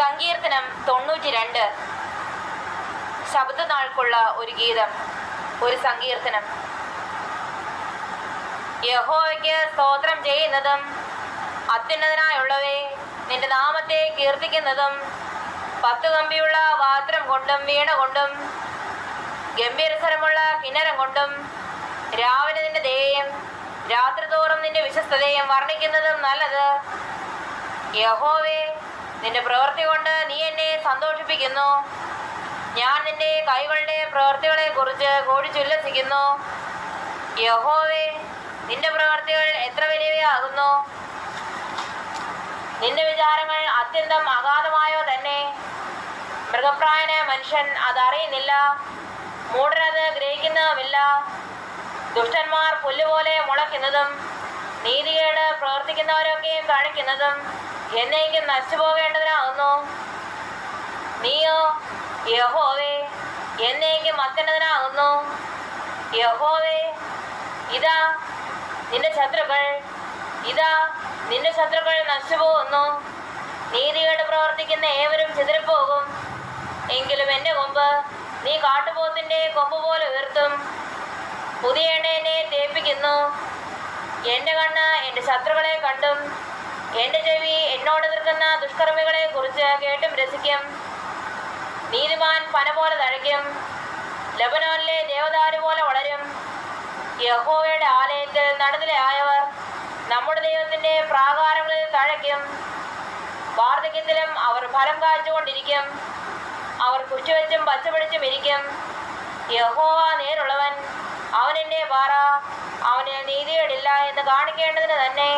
സങ്കീർത്തനം തൊണ്ണൂറ്റി രണ്ട് ശബ്ദനാൾക്കുള്ള ഒരു ഗീതം ഒരു സങ്കീർത്തനം. യഹോയ്ക്ക് സ്തോത്രം ചെയ്യുന്നതും അത്യുന്നതനായുള്ളവേ നിന്റെ നാമത്തെ കീർത്തിക്കുന്നതും പത്ത് കമ്പിയുള്ള വാത്രം കൊണ്ടും വീണ കൊണ്ടും ഗംഭീരസ്വരമുള്ള കിന്നരം കൊണ്ടും രാവിലെ നിന്റെ ദേയം രാത്രി തോറും നിന്റെ വിശ്വസ്തതയും വർണിക്കുന്നതും നല്ലത്. യഹോവേ നിന്റെ പ്രവൃത്തി കൊണ്ട് നീ എന്നെ സന്തോഷിപ്പിക്കുന്നു. ഞാൻ നിന്റെ കൈകളുടെ പ്രവൃത്തികളെ കുറിച്ച് കോടിച്ചുല്ലസിക്കുന്നു. യഹോവേ നിന്റെ പ്രവൃത്തികൾ എത്ര വലിയവയാകുന്നു? നിന്റെ വിചാരങ്ങൾ അത്യന്തം അഗാധമായോ തന്നെ? മൃഗപ്രായന മനുഷ്യൻ അതറിയുന്നില്ല. മൂടരത് ഗ്രഹിക്കുന്നതുമില്ല. ദുഷ്ടന്മാർ പുല്ലുപോലെ മുളയ്ക്കുന്നതും നീതികേട് പ്രവർത്തിക്കുന്നവരൊക്കെയും കാണിക്കുന്നതും എന്നേക്കും നശിച്ചു പോകേണ്ടതിനാകുന്നു നീയോ യഹോവേ എന്നേക്കും മത്തനതിനാകുന്നു യഹോവേ ഇതാ നിന്റെ ശത്രുക്കൾ. ഇതാ നിന്റെ ശത്രുക്കൾ നശിച്ചു പോകുന്നു നീതികേട് പ്രവർത്തിക്കുന്ന ഏവരും ചിതറിപ്പോകും. എങ്കിലും എന്റെ കൊമ്പ് നീ കാട്ടുപോത്തിന്റെ കൊമ്പ് പോലെ ഉയർത്തും. പുതിയ എണ്ണയെ തേപ്പിക്കുന്നു. എന്റെ കണ്ണ് എന്റെ ശത്രുക്കളെ കണ്ടും എന്റെ ചെവി എന്നോട് എതിർക്കുന്ന ദുഷ്കർമ്മികളെ കുറിച്ച് കേട്ടും രസിക്കും. നീതിമാൻ പന പോലെ തഴയ്ക്കും. ലബനോനിലെ ദേവദാരു പോലെ വളരും. യഹോവയുടെ ആലയത്തിൽ നടന്നിലായവർ നമ്മുടെ ദൈവത്തിന്റെ പ്രാകാരങ്ങളിൽ തഴയ്ക്കും. വാർദ്ധക്യത്തിലും അവർ ഫലം കാഴ്ചകൊണ്ടിരിക്കും അവർ കുറ്റിവെച്ചും പച്ചപിടിച്ചും ഇരിക്കും. യഹോവ നേരുള്ളവൻ അവനെന്റെ പാറ അവന് നീതികേടില്ല എന്ന് കാണിക്കേണ്ടതിന് തന്നെ